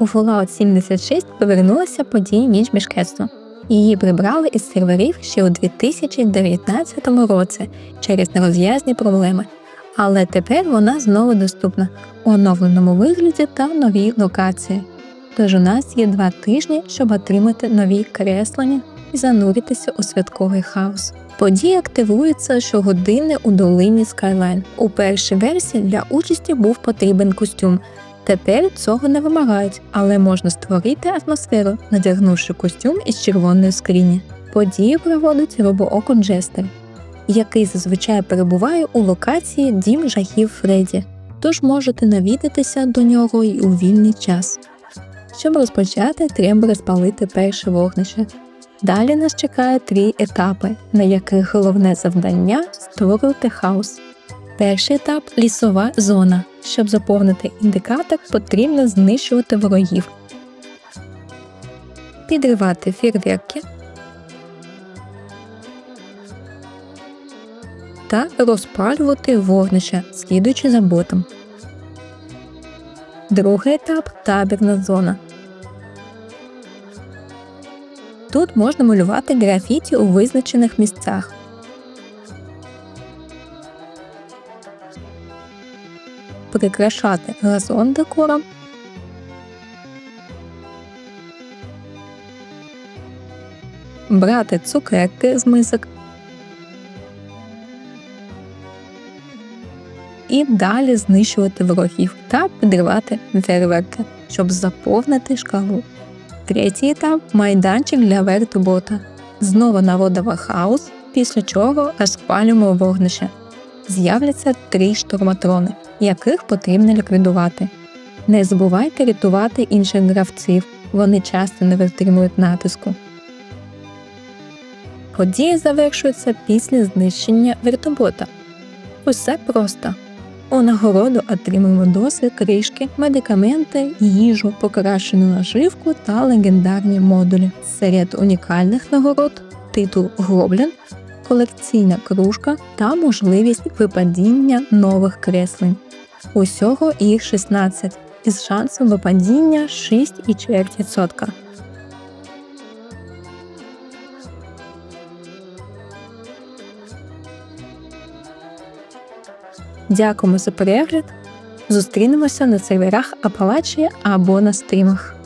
У Fallout 76 повернулися події ніч міжкетства. Її прибрали із серверів ще у 2019 році через нерозв'язні проблеми. Але тепер вона знову доступна у оновленому вигляді та новій локації. Тож у нас є два тижні, щоб отримати нові креслення і зануритися у святковий хаос. Події активуються щогодини у долині Skyline. У першій версії для участі був потрібен костюм. Тепер цього не вимагають, але можна створити атмосферу, надягнувши костюм із червоної скрині. Події проводить робооко Джестер, який зазвичай перебуває у локації Дім жахів Фредді, тож можете навідатися до нього й у вільний час. Щоб розпочати, треба розпалити перше вогнище. Далі нас чекає три етапи, на яких головне завдання створювати хаос. Перший етап лісова зона. Щоб заповнити індикатор, потрібно знищувати ворогів, підривати фірверки та розпалювати вогнище, слідуючи за ботом. Другий етап табірна зона. Тут можна малювати графіті у визначених місцях. Прикрашати газон декором. Брати цукерки з мисок. І далі знищувати ворогів та підривати фейерверки, щоб заповнити шкалу. Третій етап майданчик для вертобота. Знову наводимо хаос, після чого розпалюємо вогнище. З'являться три штурматрони, яких потрібно ліквідувати. Не забувайте рятувати інших гравців, вони часто не витримують натиску. Подія завершується після знищення вертобота. Усе просто. У нагороду отримуємо досвід, кришки, медикаменти, їжу, покращену наживку та легендарні модулі. Серед унікальних нагород титул Гоблін, колекційна кружка та можливість випадіння нових креслень. Усього їх 16 із шансом випадіння 6,4%. Дякуємо за перегляд. Зустрінемося на серверах Апалачі або на стрімах.